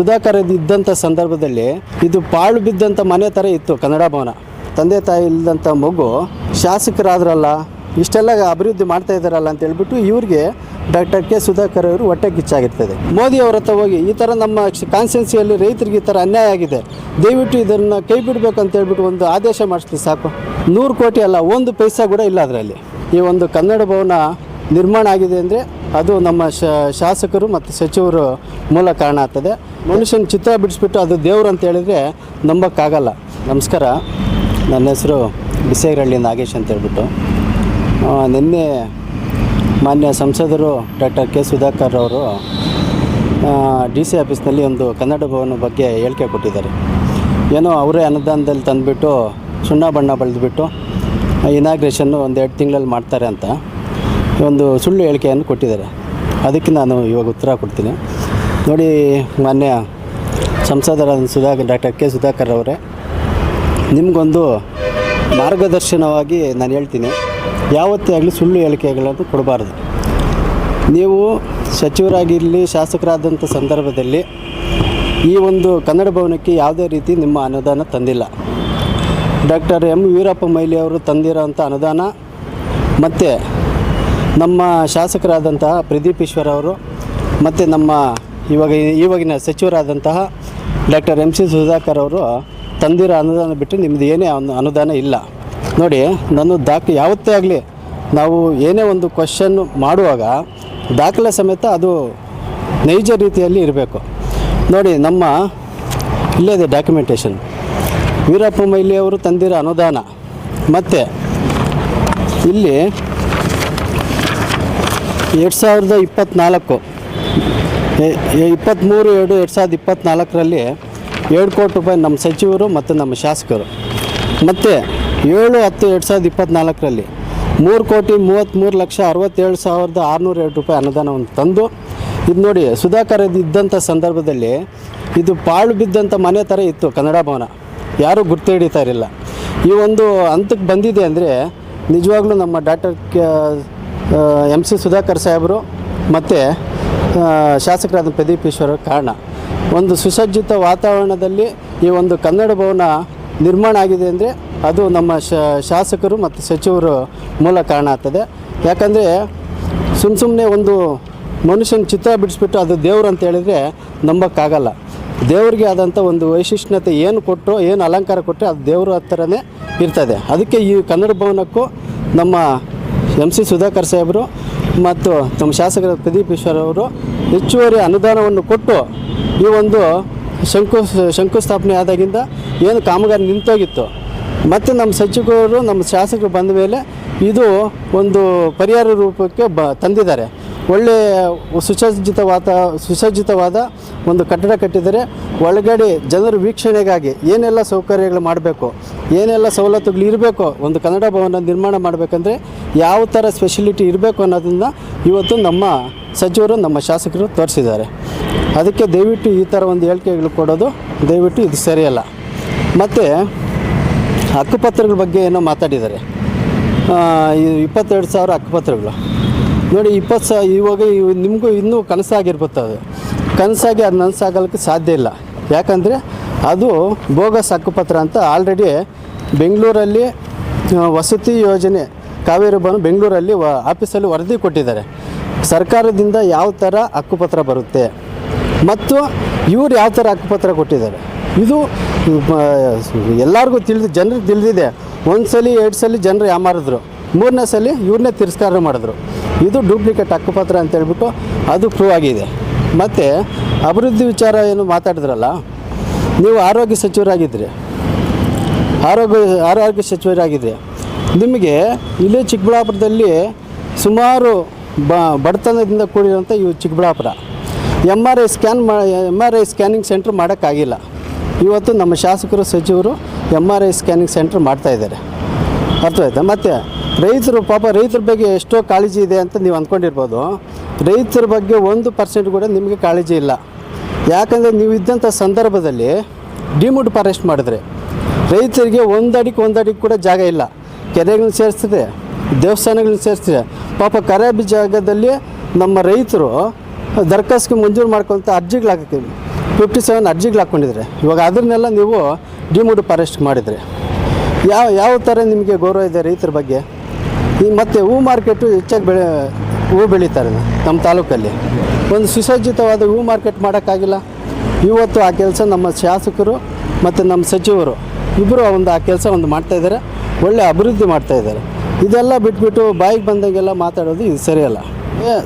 ಸುಧಾಕರ್ ಇದ್ದಂಥ ಸಂದರ್ಭದಲ್ಲಿ ಇದು ಪಾಳು ಬಿದ್ದಂಥ ಮನೆ ಥರ ಇತ್ತು ಕನ್ನಡ ಭವನ. ತಂದೆ ತಾಯಿ ಇಲ್ಲದಂಥ ಮಗು ಶಾಸಕರಾದ್ರಲ್ಲ, ಇಷ್ಟೆಲ್ಲ ಅಭಿವೃದ್ಧಿ ಮಾಡ್ತಾ ಇದ್ದಾರಲ್ಲ ಅಂತ ಹೇಳ್ಬಿಟ್ಟು ಇವ್ರಿಗೆ ಡಾಕ್ಟರ್ ಕೆ ಸುಧಾಕರ್ ಅವರು ಹೊಟ್ಟೆ ಕಿಚ್ಚಾಗಿರ್ತದೆ. ಮೋದಿ ಅವರ ಹತ್ರ ಹೋಗಿ ಈ ಥರ ನಮ್ಮ ಕಾನ್ಸ್ಟಿಟ್ಯೂನ್ಸಿಯಲ್ಲಿ ರೈತರಿಗೆ ಈ ಥರ ಅನ್ಯಾಯ ಆಗಿದೆ, ದಯವಿಟ್ಟು ಇದನ್ನು ಕೈ ಬಿಡಬೇಕು ಅಂತ ಹೇಳ್ಬಿಟ್ಟು ಒಂದು ಆದೇಶ ಮಾಡಿಸ್ಲಿ ಸಾಕು. ನೂರು ಕೋಟಿ ಅಲ್ಲ, ಒಂದು ಪೈಸಾ ಕೂಡ ಇಲ್ಲ ಅದರಲ್ಲಿ. ಈ ಒಂದು ಕನ್ನಡ ಭವನ ನಿರ್ಮಾಣ ಆಗಿದೆ ಅಂದರೆ ಅದು ನಮ್ಮ ಶಾಸಕರು ಮತ್ತು ಸಚಿವರು ಮೂಲ ಕಾರಣ ಆಗ್ತದೆ. ಮನುಷ್ಯನ ಚಿತ್ರ ಬಿಡಿಸ್ಬಿಟ್ಟು ಅದು ದೇವರು ಅಂತ ಹೇಳಿದರೆ ನಂಬೋಕ್ಕಾಗಲ್ಲ. ನಮಸ್ಕಾರ. ನನ್ನ ಹೆಸರು ಬಿಸೇಗರಳ್ಳಿ ನಾಗೇಶ್ ಅಂತ ಹೇಳ್ಬಿಟ್ಟು. ನಿನ್ನೆ ಮಾನ್ಯ ಸಂಸದರು ಡಾಕ್ಟರ್ ಕೆ ಸುಧಾಕರ್ ಅವರು ಡಿ ಸಿ ಆಫೀಸ್ನಲ್ಲಿ ಒಂದು ಕನ್ನಡ ಭವನ ಬಗ್ಗೆ ಹೇಳಿಕೆ ಕೊಟ್ಟಿದ್ದಾರೆ. ಏನೋ ಅವರೇ ಅನುದಾನದಲ್ಲಿ ತಂದುಬಿಟ್ಟು ಸುಣ್ಣ ಬಣ್ಣ ಬಳಿದ್ಬಿಟ್ಟು ಇನಾಗ್ರೇಷನ್ನು ಒಂದು ಎರಡು ತಿಂಗಳಲ್ಲಿ ಮಾಡ್ತಾರೆ ಅಂತ. ಒಂದು ಸುಳ್ಳು ಹೇಳಿಕೆಯನ್ನು ಕೊಟ್ಟಿದ್ದಾರೆ. ಅದಕ್ಕೆ ನಾನು ಇವಾಗ ಉತ್ತರ ಕೊಡ್ತೀನಿ. ನೋಡಿ, ಮಾನ್ಯ ಸಂಸದರಾದ ಸುಧಾಕರ್, ಡಾಕ್ಟರ್ ಕೆ ಸುಧಾಕರ್ ಅವರೇ, ನಿಮಗೊಂದು ಮಾರ್ಗದರ್ಶನವಾಗಿ ನಾನು ಹೇಳ್ತೀನಿ. ಯಾವತ್ತೇ ಆಗಲಿ ಸುಳ್ಳು ಹೇಳಿಕೆಗಳನ್ನು ಕೊಡಬಾರ್ದು. ನೀವು ಸಚಿವರಾಗಿರಲಿ, ಶಾಸಕರಾದಂಥ ಸಂದರ್ಭದಲ್ಲಿ ಈ ಒಂದು ಕನ್ನಡ ಭವನಕ್ಕೆ ಯಾವುದೇ ರೀತಿ ನಿಮ್ಮ ಅನುದಾನ ತಂದಿಲ್ಲ. ಡಾಕ್ಟರ್ ಎಂ ವೀರಪ್ಪ ಮೊಯ್ಲಿ ಅವರು ತಂದಿರೋಂಥ ಅನುದಾನ ಮತ್ತು ನಮ್ಮ ಶಾಸಕರಾದಂತಹ ಪ್ರದೀಪ್ ಈಶ್ವರ್ ಅವರು ಮತ್ತು ನಮ್ಮ ಇವಾಗ ಇವಾಗಿನ ಸಚಿವರಾದಂತಹ ಡಾಕ್ಟರ್ ಎಂ ಸಿ ಸುಧಾಕರ್ ಅವರು ತಂದಿರೋ ಅನುದಾನ ಬಿಟ್ಟು ನಿಮ್ಮದು ಏನೇ ಅನು ಅನುದಾನ ಇಲ್ಲ. ನೋಡಿ, ನಾನು ದಾಖಲೆ ಯಾವತ್ತೇ ಆಗಲಿ ನಾವು ಏನೇ ಒಂದು ಕ್ವಶನ್ ಮಾಡುವಾಗ ದಾಖಲೆ ಸಮೇತ ಅದು ನೈಜ ರೀತಿಯಲ್ಲಿ ಇರಬೇಕು. ನೋಡಿ, ನಮ್ಮ ಇಲ್ಲೇ ಇದೆ ಡಾಕ್ಯುಮೆಂಟೇಷನ್ ವೀರಪ್ಪ ಮೈಲಿಯವರು ಅವರು ತಂದಿರೋ ಅನುದಾನ. ಮತ್ತು ಇಲ್ಲಿ ಎರಡು ಸಾವಿರದ ಇಪ್ಪತ್ತ್ನಾಲ್ಕು ಇಪ್ಪತ್ತ್ಮೂರು ಎರಡು ಎರಡು ಸಾವಿರದ ಇಪ್ಪತ್ತ್ನಾಲ್ಕರಲ್ಲಿ ಎರಡು ಕೋಟಿ ರೂಪಾಯಿ ನಮ್ಮ ಸಚಿವರು ಮತ್ತು ನಮ್ಮ ಶಾಸಕರು. ಮತ್ತು ಏಳು ಹತ್ತು ಎರಡು ಸಾವಿರದ ಇಪ್ಪತ್ತ್ನಾಲ್ಕರಲ್ಲಿ ಮೂರು ಕೋಟಿ ಮೂವತ್ತ್ಮೂರು ಲಕ್ಷ ಅರವತ್ತೇಳು ಸಾವಿರದ ಆರುನೂರ ಎರಡು ರೂಪಾಯಿ ಅನುದಾನವನ್ನು ತಂದು, ಇದು ನೋಡಿ ಸುಧಾಕರ್ ಇದ್ದಂಥ ಸಂದರ್ಭದಲ್ಲಿ ಇದು ಪಾಳು ಬಿದ್ದಂಥ ಮನೆ ಥರ ಇತ್ತು ಕನ್ನಡ ಭವನ. ಯಾರೂ ಗುರ್ತು ಹಿಡಿತಾ ಇರಲಿಲ್ಲ. ಈ ಒಂದು ಹಂತಕ್ಕೆ ಬಂದಿದೆ ಅಂದರೆ ನಿಜವಾಗ್ಲೂ ನಮ್ಮ ಡಾಕ್ಟರ್ ಎಂ ಸಿ ಸುಧಾಕರ್ ಸಾಹೇಬರು ಮತ್ತು ಶಾಸಕರಾದ ಪ್ರದೀಪ್ ಈಶ್ವರ ಕಾರಣ. ಒಂದು ಸುಸಜ್ಜಿತ ವಾತಾವರಣದಲ್ಲಿ ಈ ಒಂದು ಕನ್ನಡ ಭವನ ನಿರ್ಮಾಣ ಆಗಿದೆ ಅಂದರೆ ಅದು ನಮ್ಮ ಶಾಸಕರು ಮತ್ತು ಸಚಿವರು ಮೂಲ ಕಾರಣ ಆಗ್ತದೆ. ಯಾಕಂದರೆ ಸುಮ್ಮ ಸುಮ್ಮನೆ ಒಂದು ಮನುಷ್ಯನ ಚಿತ್ರ ಬಿಡಿಸ್ಬಿಟ್ಟು ಅದು ದೇವ್ರು ಅಂತ ಹೇಳಿದರೆ ನಂಬೋಕ್ಕಾಗಲ್ಲ. ದೇವ್ರಿಗೆ ಆದಂಥ ಒಂದು ವೈಶಿಷ್ಟ್ಯತೆ ಏನು ಕೊಟ್ಟರು ಏನು ಅಲಂಕಾರ ಕೊಟ್ಟರೆ ಅದು ದೇವ್ರ ಹತ್ರನೇ ಇರ್ತದೆ. ಅದಕ್ಕೆ ಈ ಕನ್ನಡ ಭವನಕ್ಕೂ ನಮ್ಮ ಎಂ ಸಿ ಸುಧಾಕರ್ ಸಾಹೇಬರು ಮತ್ತು ನಮ್ಮ ಶಾಸಕರ ಪ್ರದೀಪ್ ಈಶ್ವರ್ ಅವರು ಹೆಚ್ಚುವರಿ ಅನುದಾನವನ್ನು ಕೊಟ್ಟು ಈ ಒಂದು ಶಂಕು ಶಂಕುಸ್ಥಾಪನೆ ಆದಾಗಿಂದ ಏನು ಕಾಮಗಾರಿ ನಿಂತೋಗಿತ್ತು. ಮತ್ತು ನಮ್ಮ ಸಚಿವರು, ನಮ್ಮ ಶಾಸಕರು ಬಂದ ಮೇಲೆ ಇದು ಒಂದು ಪರಿಹಾರ ರೂಪಕ್ಕೆ ಬ ತಂದಿದ್ದಾರೆ. ಒಳ್ಳೆಯ ಸುಸಜ್ಜಿತವಾದ ಸುಸಜ್ಜಿತವಾದ ಒಂದು ಕಟ್ಟಡ ಕಟ್ಟಿದರೆ ಒಳಗಡೆ ಜನರ ವೀಕ್ಷಣೆಗಾಗಿ ಏನೆಲ್ಲ ಸೌಕರ್ಯಗಳು ಮಾಡಬೇಕು, ಏನೆಲ್ಲ ಸವಲತ್ತುಗಳು ಇರಬೇಕು, ಒಂದು ಕನ್ನಡ ಭವನ ನಿರ್ಮಾಣ ಮಾಡಬೇಕಂದ್ರೆ ಯಾವ ಥರ ಸ್ಪೆಷಲಿಟಿ ಇರಬೇಕು ಅನ್ನೋದನ್ನು ಇವತ್ತು ನಮ್ಮ ಸಚಿವರು, ನಮ್ಮ ಶಾಸಕರು ತೋರಿಸಿದ್ದಾರೆ. ಅದಕ್ಕೆ ದಯವಿಟ್ಟು ಈ ಥರ ಒಂದು ಹೇಳಿಕೆಗಳು ಕೊಡೋದು, ದಯವಿಟ್ಟು ಇದು ಸರಿಯಲ್ಲ. ಮತ್ತು ಹಕ್ಕುಪತ್ರಗಳ ಬಗ್ಗೆ ಏನೋ ಮಾತಾಡಿದ್ದಾರೆ. ಇಪ್ಪತ್ತೆರಡು ಸಾವಿರ ಹಕ್ಕುಪತ್ರಗಳು. ನೋಡಿ, ಇಪ್ಪತ್ತು ಸಾ, ಇವಾಗ ಇವ್- ನಿಮಗೂ ಇನ್ನೂ ಕನಸಾಗಿರ್ಬೋದು ಅದು ಕನಸಾಗಿ ಅದು ನನಸಾಗಲಿಕ್ಕೆ ಸಾಧ್ಯ ಇಲ್ಲ. ಯಾಕಂದರೆ ಅದು ಬೋಗಸ್ ಹಕ್ಕುಪತ್ರ ಅಂತ ಆಲ್ರೆಡಿ ಬೆಂಗಳೂರಲ್ಲಿ ವಸತಿ ಯೋಜನೆ ಕಾವೇರಿ ಭವನ ಬೆಂಗಳೂರಲ್ಲಿ ವ, ಆಫೀಸಲ್ಲಿ ವರದಿ ಕೊಟ್ಟಿದ್ದಾರೆ. ಸರ್ಕಾರದಿಂದ ಯಾವ ಥರ ಹಕ್ಕುಪತ್ರ ಬರುತ್ತೆ, ಮತ್ತು ಇವ್ರು ಯಾವ ಥರ ಹಕ್ಕುಪತ್ರ ಕೊಟ್ಟಿದ್ದಾರೆ. ಇದು ಎಲ್ಲರಿಗೂ ತಿಳಿದು, ಜನರಿಗೆ ತಿಳಿದಿದೆ. ಒಂದು ಸಲ ಎರಡು ಸಲ ಜನರು ಯಾಮಾರಿದ್ರು. ಮೂರನೇ ಸಲ ಇವ್ರನ್ನೇ ತಿರಸ್ಕಾರ ಮಾಡಿದ್ರು. ಇದು ಡೂಪ್ಲಿಕೇಟ್ ಹಕ್ಕುಪತ್ರ ಅಂತ ಹೇಳ್ಬಿಟ್ಟು ಅದು ಪ್ರೂವ್ ಆಗಿದೆ. ಮತ್ತು ಅಭಿವೃದ್ಧಿ ವಿಚಾರ ಏನು ಮಾತಾಡಿದ್ರಲ್ಲ, ನೀವು ಆರೋಗ್ಯ ಸಚಿವರಾಗಿದ್ದರೆ ಆರೋಗ್ಯ ಆರೋಗ್ಯ ಸಚಿವರಾಗಿದ್ರಿ. ನಿಮಗೆ ಇಲ್ಲಿ ಚಿಕ್ಕಬಳ್ಳಾಪುರದಲ್ಲಿ ಸುಮಾರು ಬ, ಬಡತನದಿಂದ ಕೂಡಿರುವಂಥ ಇವು Chikkaballapur. M R I scan ಮಾ M R I scanning centre ಮಾಡೋಕ್ಕಾಗಿಲ್ಲ. ಇವತ್ತು ನಮ್ಮ ಶಾಸಕರು, ಸಚಿವರು M R I scanning centre ಮಾಡ್ತಾಯಿದ್ದಾರೆ ಅರ್ಥವಾಯ್ತಾ? ಮತ್ತು ರೈತರು ಪಾಪ ರೈತರ ಬಗ್ಗೆ ಎಷ್ಟೋ ಕಾಳಜಿ ಇದೆ ಅಂತ ನೀವು ಅಂದ್ಕೊಂಡಿರ್ಬೋದು. ರೈತರ ಬಗ್ಗೆ ಒಂದು ಪರ್ಸೆಂಟ್ ಕೂಡ ನಿಮಗೆ ಕಾಳಜಿ ಇಲ್ಲ. ಯಾಕಂದರೆ ನೀವು ಇದ್ದಂಥ ಸಂದರ್ಭದಲ್ಲಿ ಡಿಮುಡ್ ಫಾರೆಸ್ಟ್ ಮಾಡಿದ್ರೆ ರೈತರಿಗೆ ಒಂದು ಅಡಿಗೆ ಒಂದು ಅಡಿಗೆ ಕೂಡ ಜಾಗ ಇಲ್ಲ. ಕೆರೆಗಳನ್ನ ಸೇರಿಸ್ತಿದೆ, ದೇವಸ್ಥಾನಗಳನ್ನ ಸೇರಿಸ್ತಿದೆ. ಪಾಪ ಖರಾಬಿ ಜಾಗದಲ್ಲಿ ನಮ್ಮ ರೈತರು ದರ್ಖಾಸ್ಗೆ ಮಂಜೂರು ಮಾಡ್ಕೊಂತ ಅರ್ಜಿಗಳಾಗ್ತೀವಿ ಫಿಫ್ಟಿ ಸೆವೆನ್ ಅರ್ಜಿಗಳು ಹಾಕ್ಕೊಂಡಿದ್ರೆ ಇವಾಗ ಅದನ್ನೆಲ್ಲ ನೀವು ಡಿಮುಡ್ ಫಾರೆಸ್ಟ್ ಮಾಡಿದರೆ. ಯಾವ ಯಾವ ಥರ ನಿಮಗೆ ಗೌರವ ಇದೆ ರೈತರ ಬಗ್ಗೆ? ಈ ಮತ್ತು ಹೂ ಮಾರ್ಕೆಟು ಹೆಚ್ಚಾಗಿ ಬೆಳೆ, ಹೂ ಬೆಳೀತಾರೆ ನಮ್ಮ ತಾಲೂಕಲ್ಲಿ. ಒಂದು ಸುಸಜ್ಜಿತವಾದ ಹೂ ಮಾರ್ಕೆಟ್ ಮಾಡೋಕ್ಕಾಗಿಲ್ಲ. ಇವತ್ತು ಆ ಕೆಲಸ ನಮ್ಮ ಶಾಸಕರು ಮತ್ತು ನಮ್ಮ ಸಚಿವರು ಇಬ್ಬರು ಒಂದು ಆ ಕೆಲಸ ಒಂದು ಮಾಡ್ತಾಯಿದ್ದಾರೆ ಒಳ್ಳೆ ಅಭಿವೃದ್ಧಿ ಮಾಡ್ತಾಯಿದ್ದಾರೆ ಇದೆಲ್ಲ ಬಿಟ್ಬಿಟ್ಟು ಬಾಯಿಗೆ ಬಂದಾಗೆಲ್ಲ ಮಾತಾಡೋದು ಇದು ಸರಿಯಲ್ಲ.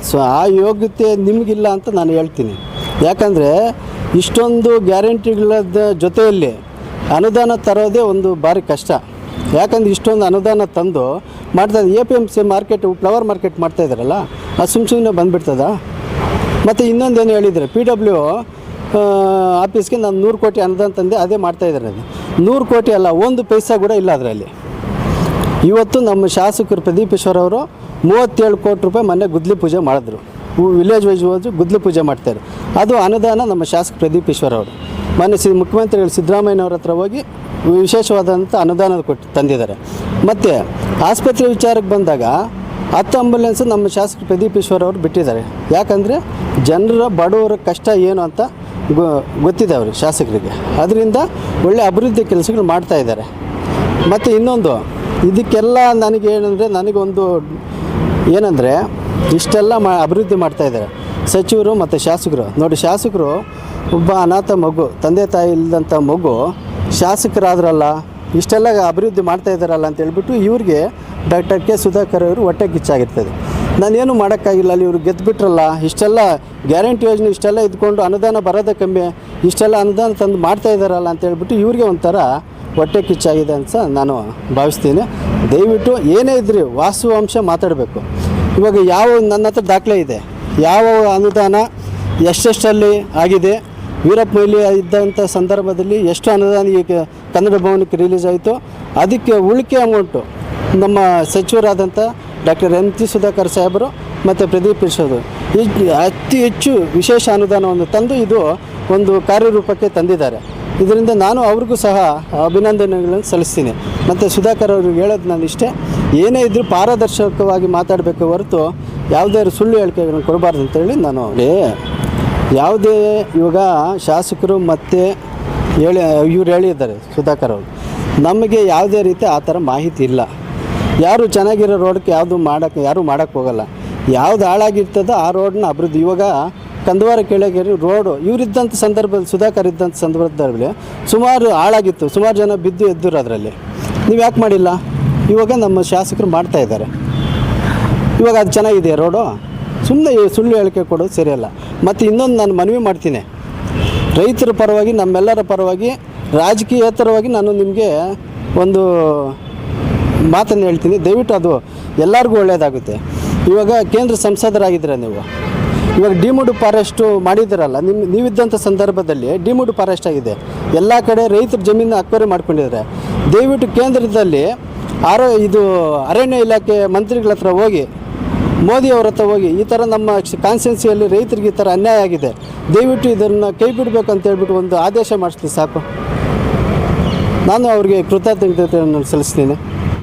ಸೊ ಆ ಯೋಗ್ಯತೆ ನಿಮಗಿಲ್ಲ ಅಂತ ನಾನು ಹೇಳ್ತೀನಿ. ಯಾಕಂದರೆ ಇಷ್ಟೊಂದು ಗ್ಯಾರಂಟಿಗಳ ಜೊತೆಯಲ್ಲಿ ಅನುದಾನ ತರೋದೇ ಒಂದು ಭಾರಿ ಕಷ್ಟ. ಯಾಕಂದ್ರೆ ಇಷ್ಟೊಂದು ಅನುದಾನ ತಂದು ಮಾಡ್ತಾ A P M C market, flower market ಮಾಡ್ತಾ ಇದ್ದಾರಲ್ಲ ಅದು ಸುಮ್ಮ ಸುಮ್ಮನೆ ಬಂದುಬಿಡ್ತದ? ಮತ್ತು ಇನ್ನೊಂದೇನು ಹೇಳಿದರೆ, ಪಿ ಡಬ್ಲ್ಯೂ ಆಫೀಸ್ಗೆ ನಾನು ನೂರು ಕೋಟಿ ಅನುದಾನ ತಂದೆ, ಅದೇ ಮಾಡ್ತಾ ಇದ್ದಾರೆ ಅದು ನೂರು ಕೋಟಿ ಅಲ್ಲ, ಒಂದು ಪೈಸಾ ಕೂಡ ಇಲ್ಲ ಅದರಲ್ಲಿ. ಇವತ್ತು ನಮ್ಮ ಶಾಸಕರು ಪ್ರದೀಪೇಶ್ವರ ಈಶ್ವರ್ ಅವರು ಮೂವತ್ತೇಳು ಕೋಟಿ ರೂಪಾಯಿ ಮೊನ್ನೆ ಗುದ್ಲಿ ಪೂಜೆ ಮಾಡಿದ್ರು. ವಿಲೇಜ್ ವೈಸ್ ಹೋದ್ರೆ ಗುದ್ಲು ಪೂಜೆ ಮಾಡ್ತಾರೆ. ಅದು ಅನುದಾನ ನಮ್ಮ ಶಾಸಕ ಪ್ರದೀಪ್ ಈಶ್ವರ್ ಅವರು. ಮಾನ್ಯ ಸಿ ಮುಖ್ಯಮಂತ್ರಿಗಳು ಸಿದ್ದರಾಮಯ್ಯನವ್ರ ಹತ್ರ ಹೋಗಿ ವಿಶೇಷವಾದಂಥ ಅನುದಾನ ಕೊಟ್ಟು ತಂದಿದ್ದಾರೆ. ಮತ್ತು ಆಸ್ಪತ್ರೆ ವಿಚಾರಕ್ಕೆ ಬಂದಾಗ ಹತ್ತು ಆಂಬುಲೆನ್ಸ್ ನಮ್ಮ ಶಾಸಕ ಪ್ರದೀಪ್ ಈಶ್ವರ್ ಅವರು ಬಿಟ್ಟಿದ್ದಾರೆ. ಯಾಕಂದರೆ ಜನರ ಬಡವರ ಕಷ್ಟ ಏನು ಅಂತ ಗೊತ್ತಿದೆ ಅವರು ಶಾಸಕರಿಗೆ. ಅದರಿಂದ ಒಳ್ಳೆ ಅಭಿವೃದ್ಧಿ ಕೆಲಸಗಳು ಮಾಡ್ತಾ ಇದ್ದಾರೆ. ಮತ್ತು ಇನ್ನೊಂದು, ಇದಕ್ಕೆಲ್ಲ ನನಗೆ ಏನಂದರೆ, ನನಗೊಂದು ಏನಂದರೆ ಇಷ್ಟೆಲ್ಲ ಮಾ ಅಭಿವೃದ್ಧಿ ಮಾಡ್ತಾ ಇದ್ದಾರೆ. ಸಚಿವರು ಮತ್ತು ಶಾಸಕರು. ನೋಡಿ, ಶಾಸಕರು ಒಬ್ಬ ಅನಾಥ ಮಗು, ತಂದೆ ತಾಯಿ ಇಲ್ಲದಂಥ ಮಗು ಶಾಸಕರಾದ್ರಲ್ಲ, ಇಷ್ಟೆಲ್ಲ ಅಭಿವೃದ್ಧಿ ಮಾಡ್ತಾ ಇದ್ದಾರಲ್ಲ ಅಂತ ಹೇಳ್ಬಿಟ್ಟು ಇವ್ರಿಗೆ ಡಾಕ್ಟರ್ ಕೆ. ಸುಧಾಕರ್ ಅವರು ಹೊಟ್ಟೆ ಕಿಚ್ಚಾಗಿರ್ತದೆ. ನಾನೇನು ಮಾಡೋಕ್ಕಾಗಿಲ್ಲ, ಅಲ್ಲಿ ಇವ್ರು ಗೆದ್ದುಬಿಟ್ರಲ್ಲ ಇಷ್ಟೆಲ್ಲ ಗ್ಯಾರಂಟಿ ಯೋಜನೆ ಇಷ್ಟೆಲ್ಲ ಇದ್ಕೊಂಡು ಅನುದಾನ ಬರೋದೇ ಕಮ್ಮಿ, ಇಷ್ಟೆಲ್ಲ ಅನುದಾನ ತಂದು ಮಾಡ್ತಾ ಇದ್ದಾರಲ್ಲ ಅಂತ ಹೇಳ್ಬಿಟ್ಟು ಇವ್ರಿಗೆ ಒಂಥರ ಹೊಟ್ಟೆ ಕಿಚ್ಚಾಗಿದೆ ಅಂತ ನಾನು ಭಾವಿಸ್ತೀನಿ. ದಯವಿಟ್ಟು ಏನೇ ಇದ್ರಿ ವಾಸ್ತವಾಂಶ ಮಾತಾಡಬೇಕು. ಇವಾಗ ಯಾವ ನನ್ನ ಹತ್ರ ದಾಖಲೆ ಇದೆ? ಯಾವ ಅನುದಾನ ಎಷ್ಟೆಷ್ಟಲ್ಲಿ ಆಗಿದೆ? ವೀರಪ್ಪ ಮೊಯ್ಲಿ ಇದ್ದಂಥ ಸಂದರ್ಭದಲ್ಲಿ ಎಷ್ಟು ಅನುದಾನ ಈಗ ಕನ್ನಡ ಭವನಕ್ಕೆ ರಿಲೀಸ್ ಆಯಿತು, ಅದಕ್ಕೆ ಉಳಿಕೆ ಅಮೌಂಟು ನಮ್ಮ ಸಚಿವರಾದಂಥ ಡಾಕ್ಟರ್ ಎಂ ಟಿ ಸುಧಾಕರ್ ಸಾಹೇಬರು ಮತ್ತು ಪ್ರದೀಪ್ ಈ ಅತಿ ಹೆಚ್ಚು ವಿಶೇಷ ಅನುದಾನವನ್ನು ತಂದು ಇದು ಒಂದು ಕಾರ್ಯರೂಪಕ್ಕೆ ತಂದಿದ್ದಾರೆ. ಇದರಿಂದ ನಾನು ಅವ್ರಿಗೂ ಸಹ ಅಭಿನಂದನೆಗಳನ್ನು ಸಲ್ಲಿಸ್ತೀನಿ. ಮತ್ತು ಸುಧಾಕರ್ ಅವ್ರಿಗೆ ಹೇಳೋದು ನಾನು ಇಷ್ಟೇ ಏನೇ ಇದ್ದರೂ ಪಾರದರ್ಶಕವಾಗಿ ಮಾತಾಡಬೇಕು ಹೊರತು ಯಾವುದೇ ಸುಳ್ಳು ಹೇಳಿಕೆಗಳನ್ನು ಕೊಡಬಾರ್ದು ಅಂತೇಳಿ ನಾನು ಏ ಯಾವುದೇ ಇವಾಗ ಶಾಸಕರು ಮತ್ತೆ ಹೇಳಿ, ಇವ್ರು ಹೇಳಿದ್ದಾರೆ ಸುಧಾಕರ್ ಅವರು, ನಮಗೆ ಯಾವುದೇ ರೀತಿ ಆ ಥರ ಮಾಹಿತಿ ಇಲ್ಲ. ಯಾರು ಚೆನ್ನಾಗಿರೋ ರೋಡ್ಗೆ ಯಾವುದು ಮಾಡೋಕ್ಕೆ, ಯಾರೂ ಮಾಡೋಕ್ಕೆ ಹೋಗಲ್ಲ. ಯಾವ್ದು ಹಾಳಾಗಿರ್ತದೋ ಆ ರೋಡ್ನ ಅಭಿವೃದ್ಧಿ. ಇವಾಗ ಕಂದವಾರ ಕೆಳಗೇರಿ ರೋಡು ಇವರಿದ್ದಂಥ ಸಂದರ್ಭದಲ್ಲಿ ಸುಧಾಕರ್ ಇದ್ದಂಥ ಸಂದರ್ಭದಲ್ಲಿ ಸುಮಾರು ಹಾಳಾಗಿತ್ತು, ಸುಮಾರು ಜನ ಬಿದ್ದು ಎದ್ದರು ಅದರಲ್ಲಿ. ನೀವು ಯಾಕೆ ಮಾಡಿಲ್ಲ? ಇವಾಗ ನಮ್ಮ ಶಾಸಕರು ಮಾಡ್ತಾ ಇದ್ದಾರೆ. ಇವಾಗ ಅದು ಚೆನ್ನಾಗಿದೆ ರೋಡು? ಸುಮ್ಮನೆ ಸುಳ್ಳು ಹೇಳಿಕೆ ಕೊಡೋದು ಸರಿಯಲ್ಲ. ಮತ್ತು ಇನ್ನೊಂದು ನಾನು ಮನವಿ ಮಾಡ್ತೀನಿ. ರೈತರ ಪರವಾಗಿ, ನಮ್ಮೆಲ್ಲರ ಪರವಾಗಿ ರಾಜಕೀಯೇತರವಾಗಿ ನಾನು ನಿಮಗೆ ಒಂದು ಮಾತನ್ನು ಹೇಳ್ತೀನಿ. ದಯವಿಟ್ಟು ಅದು ಎಲ್ಲರಿಗೂ ಒಳ್ಳೆಯದಾಗುತ್ತೆ ಇವಾಗ ಕೇಂದ್ರ ಸಂಸದರಾಗಿದ್ದೀರ ನೀವು? ಇವಾಗ ಡಿಮುಡ್ ಫಾರೆಸ್ಟು ಮಾಡಿದ್ದೀರಲ್ಲ ನಿಮ್ಮ ನೀವಿದ್ದಂಥ ಸಂದರ್ಭದಲ್ಲಿ ಡಿಮುಡ್ ಫಾರೆಸ್ಟ್ ಆಗಿದೆ. ಎಲ್ಲ ಕಡೆ ರೈತರ ಜಮೀನು ಅಕ್ವರಿ ಮಾಡ್ಕೊಂಡಿದ್ದಾರೆ. ದಯವಿಟ್ಟು ಕೇಂದ್ರದಲ್ಲಿ ಆರೋ, ಇದು ಅರಣ್ಯ ಇಲಾಖೆ ಮಂತ್ರಿಗಳ ಹತ್ರ ಹೋಗಿ, ಮೋದಿ ಅವ್ರ ಹತ್ರ ಹೋಗಿ, ಈ ಥರ ನಮ್ಮ ಕಾನ್ಸ್ಟಿಟ್ಯೂನ್ಸಿಯಲ್ಲಿ ರೈತರಿಗೆ ಈ ಥರ ಅನ್ಯಾಯ ಆಗಿದೆ. ದಯವಿಟ್ಟು ಇದನ್ನು ಕೈ ಬಿಡಬೇಕು ಅಂತ ಹೇಳ್ಬಿಟ್ಟು ಒಂದು ಆದೇಶ ಮಾಡಿಸ್ತೀನಿ ಸಾಕು. ನಾನು ಅವ್ರಿಗೆ ಕೃತಜ್ಞತೆಯನ್ನು ಸಲ್ಲಿಸ್ತೀನಿ.